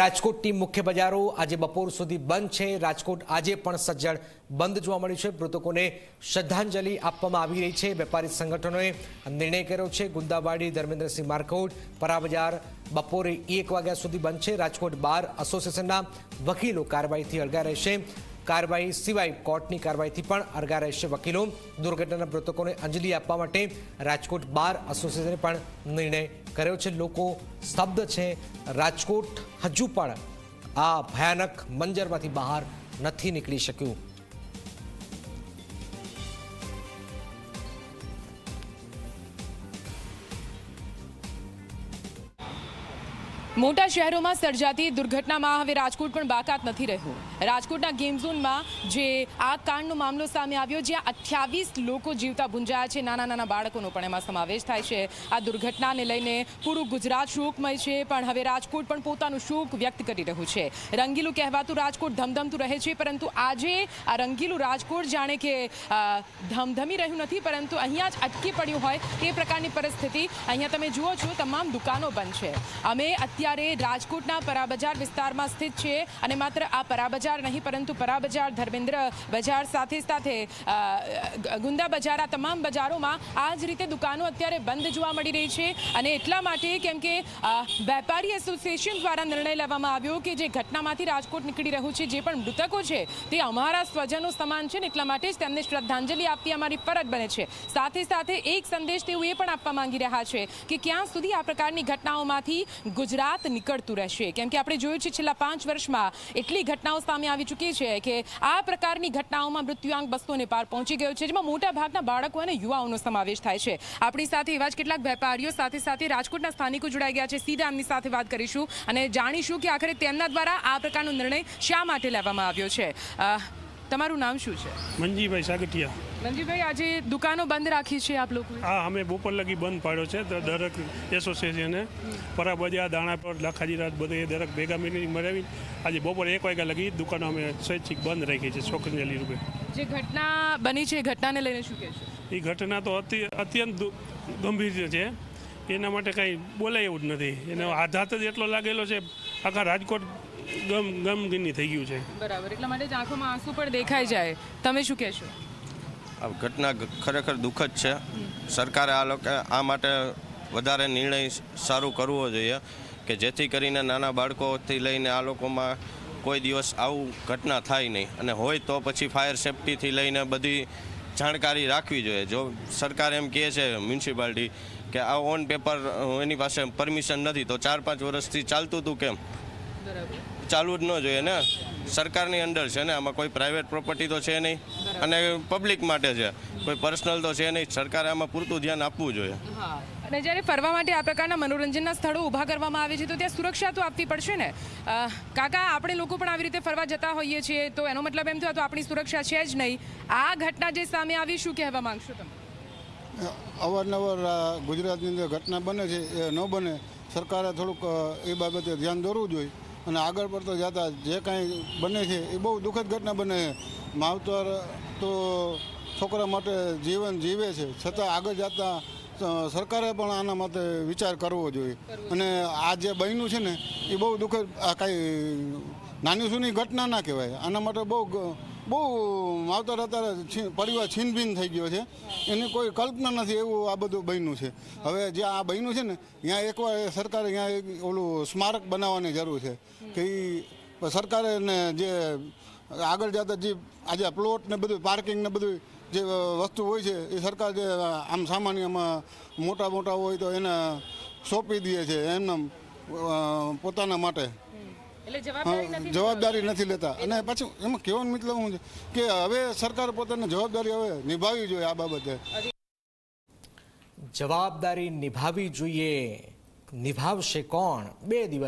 રાજકોટની મુખ્ય બજારો આજે બપોર સુધી બંધ છે. રાજકોટ આજે પણ સજ્જડ બંધ જોવા મળ્યું છે. મૃતકોને શ્રદ્ધાંજલિ આપવામાં આવી રહી છે. વેપારી સંગઠનોએ નિર્ણય કર્યો છે. ગુંદાવાડી ધર્મેન્દ્રસિંહ માર્કોટ પરાબજાર બપોરે એક વાગ્યા સુધી બંધ છે. રાજકોટ બાર એસોસિએશનના વકીલો કાર્યવાહીથી અળગા રહેશે. કાર્યવાહી સિવાય કોર્ટની કાર્યવાહીથી પણ અરગા રહેશે વકીલો. દુર્ઘટનાના મૃતકોને અંજલિ આપવા માટે રાજકોટ બાર એસોસિએશને પણ નિર્ણય કર્યો છે. લોકો સ્તબ્ધ છે. રાજકોટ હજુ પણ આ ભયાનક મંજરમાંથી બહાર નથી નીકળી શક્યું. મોટા શહેરોમાં સર્જાતી દુર્ઘટનામાં હવે રાજકોટ પણ બાકાત નથી રહ્યું. રાજકોટના ગેમ ઝોનમાં જે આગ કાંડનો મામલો સામે આવ્યો, જ્યાં અઠ્યાવીસ લોકો જીવતા ભૂંજાયા છે. નાના નાના બાળકોનો પણ એમાં સમાવેશ થાય છે. આ દુર્ઘટનાને લઈને પૂરું ગુજરાત શોકમય છે, પણ હવે રાજકોટ પણ પોતાનું શોક વ્યક્ત કરી રહ્યું છે. રંગીલું કહેવાતું રાજકોટ ધમધમતું રહે છે, પરંતુ આજે આ રંગીલું રાજકોટ જાણે કે ધમધમી રહ્યું નથી, પરંતુ અહીંયા જ અટકી પડ્યું હોય તે પ્રકારની પરિસ્થિતિ. અહીંયા તમે જુઓ છો, તમામ દુકાનો બંધ છે. અમે અત્યારે રાજકોટના પરાબજાર વિસ્તારમાં સ્થિત છે અને માત્ર આ પરાબજાર નહીં, પરંતુ પરાબજાર ધર્મેન્દ્ર બજાર સાથે સાથે ગુંદા બજાર આ તમામ બજારોમાં આ જ રીતે દુકાનો અત્યારે બંધ જોવા મળી રહી છે અને એટલા માટે કેમ કે વેપારી એસોસિએશન દ્વારા નિર્ણય લેવામાં આવ્યો કે જે ઘટનામાંથી રાજકોટ નીકળી રહ્યું છે, જે પણ મૃતકો છે, તે અમારા સ્વજનો સમાન છે ને એટલા માટે જ તેમને શ્રદ્ધાંજલિ આપવી અમારી ફરજ બને છે. સાથે સાથે એક સંદેશ તેઓ એ પણ આપવા માંગી રહ્યા છે કે ક્યાં સુધી આ પ્રકારની ઘટનાઓમાંથી ગુજરાત નીકળતું રહેશે. કેમ કે આપણે જોયું છે છેલ્લા પાંચ વર્ષમાં એટલી ઘટનાઓ સામે આવી ચૂકી છે કે આ પ્રકારની ઘટનાઓમાં મૃત્યુઆંક બસોને પાર પહોંચી ગયો છે, જેમાં મોટા ભાગના બાળકો અને યુવાઓનો સમાવેશ થાય છે. આપણી સાથે એવા જ કેટલાક વેપારીઓ સાથે સાથે રાજકોટના સ્થાનિકો જોડાઈ ગયા છે. સીધા એમની સાથે વાત કરીશું અને જાણીશું કે આખરે તેમના દ્વારા આ પ્રકારનો નિર્ણય શા માટે લેવામાં આવ્યો છે. તમારું નામ શું છે? મંજીભાઈ સાગઠિયા. મંજીભાઈ આજે દુકાનો બંધ રાખી છે આપ લોકો હા અમે બપોર લગી બંધ પાડ્યો છે. તો દરેક એસોસિએશને પરા બજાર દાણા પર લાખાજીરાજ બધે દરેક ભેગા મિટિંગ મરાવી આજે બપોર એક વાગ્યા લગી દુકાનો અમે સ્વૈચ્છિક બંધ રાખી છે છોકરીને રૂપે જે ઘટના બની છે ઘટનાને લઈને શું કહેશો? એ ઘટના તો અતિ અત્યંત ગંભીર છે. એના માટે કાંઈ બોલાય એવું જ નથી. એનો આઘાત જ એટલો લાગેલો છે આખા રાજકોટ ગમ ગમગીની થઈ ગયું છે. બરાબર. એટલા માટે જ આંખોમાં આંસુ પણ દેખાઈ જાય. તમે શું કહેશો? આ ઘટના ખરેખર દુઃખદ છે. સરકારે આ લોકો આ માટે વધારે નિર્ણય સારું કરવો જોઈએ કે જેથી કરીને નાના બાળકોથી લઈને આ લોકોમાં કોઈ દિવસ આવું ઘટના થાય નહીં. અને હોય તો પછી ફાયર સેફટીથી લઈને બધી જાણકારી રાખવી જોઈએ. જો સરકાર એમ કહે છે મ્યુનિસિપાલિટી કે આ ઓન પેપર એની પાસે પરમિશન નથી, તો ચાર પાંચ વર્ષથી ચાલતું હતું કેમ? બરાબર. ચાલવું જ ન જોઈએ ને. સરકારની અંડર છે ને આમાં કોઈ પ્રાઇવેટ પ્રોપર્ટી તો છે નહીં. અને પબ્લિક માટે છે. કોઈ પર્સનલ તો છે નહીં. સરકારે આમાં પૂરતું ધ્યાન આપવું જોઈએ. અને જ્યારે ફરવા માટે આ પ્રકારના મનોરંજનના સ્થળો ઊભા કરવામાં આવે છે તો ત્યાં સુરક્ષા તો આપવી પડશે ને? કાકા આપણે લોકો પણ આવી રીતે ફરવા જતા હોઈએ છીએ તો એનો મતલબ એમ થયો તો આપણી સુરક્ષા છે જ નહીં. આ ઘટના જે સામે આવી શું કહેવા માંગશો તમે? અવારનવાર ગુજરાતની અંદર ઘટના બને છે એ ન બને સરકારે થોડુંક એ બાબતે ધ્યાન દોરવું જોઈએ. અને આગળ પડતો જતા જે કાંઈ બને છે, એ બહુ દુઃખદ ઘટના બને છે. માવતર તો છોકરા માટે જીવન જીવે છે. છતાં આગળ જતા સરકારે પણ આના માટે વિચાર કરવો જોઈએ. અને આ જે બન્યું છે ને, એ બહુ દુઃખદ, આ કાંઈ નાની સૂની ઘટના ના કહેવાય. આના માટે બહુ બહુ આવતા અત્યારે પરિવાર છીનભીન થઈ ગયો છે. એની કોઈ કલ્પના નથી એવું આ બધું બન્યું છે. હવે જે આ બન્યું છે ને ત્યાં એકવાર સરકારે ત્યાં ઓલું સ્મારક બનાવવાની જરૂર છે. કે સરકારે ને જે આગળ જતા જે આજે પ્લોટ ને બધું પાર્કિંગ ને બધું જે વસ્તુ હોય છે, એ સરકાર જે આમ સામાન્યમાં મોટા મોટા હોય તો એને સોંપી દે છે એમને પોતાના માટે. જવાબદારી નથી લેતા. અને પાછું એમાં કેવો મતલબ હું છે કે હવે સરકાર પોતાની જવાબદારી હવે નિભાવવી જોઈએ આ બાબતે. જવાબદારી નિભાવવી જોઈએ. નિભાવશે કોણ? બે દિવસ